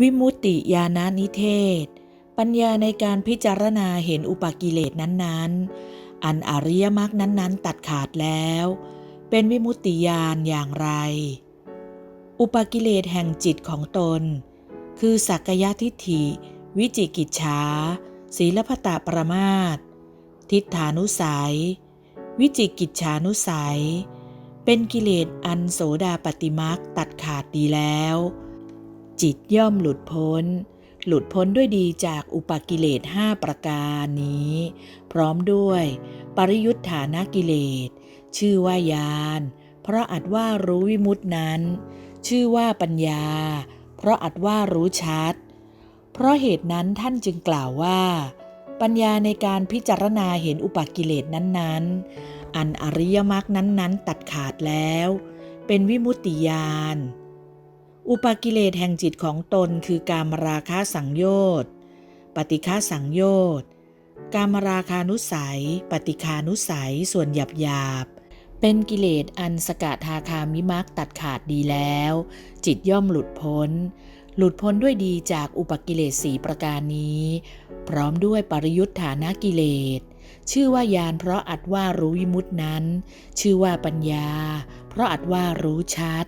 วิมุตติญาณนิเทศ ปัญญาในการพิจารณาเห็นอุปกิเลสนั้นๆ อันอริยมรรคนั้นๆ ตัดขาดแล้ว เป็นวิมุตติญาณอย่างไร อุปกิเลสแห่งจิตของตน คือสักกายทิฏฐิ วิจิกิจฉาศีลพตะประมาททิฏฐานุสัย วิจิกิจฉานุสัย เป็นกิเลสอันโสดาปฏิมักตัดขาดดีแล้ว จิตย่อมหลุดพ้น หลุดพ้นด้วยดีจากอุปกิเลสห้าประการนี้ พร้อมด้วย ปริยุทธานากิเลส ชื่อว่ายาน เพราะอัดว่ารู้วิมุตินั้น ชื่อว่าปัญญา เพราะอัดว่ารู้ชัด เพราะเหตุนั้นท่านจึงกล่าวว่า ปัญญาในการพิจารณาเห็นอุปกิเลสนั้นๆ อันอริยมรรคนั้นๆ ตัดขาดแล้ว เป็นวิมุตติญาณ อุปกิเลสแห่งจิตของตนคือการมราคะสังโยชน์ปฏิฆาสังโยชน์การมราคานุสัย ปฏิคานุสัยส่วนหยาบหยาบเป็นกิเลสอันสกทาคามิมักตัดขาดดีแล้ว จิตย่อมหลุดพ้น หลุดพ้นด้วยดีจากอุปกิเลสสีประการนี้ พร้อมด้วยปริยุทธานากิเลส ชื่อว่ายานเพราะอัดว่ารู้วิมุตินั้น ชื่อว่าปัญญา เพราะอัดว่ารู้ชัด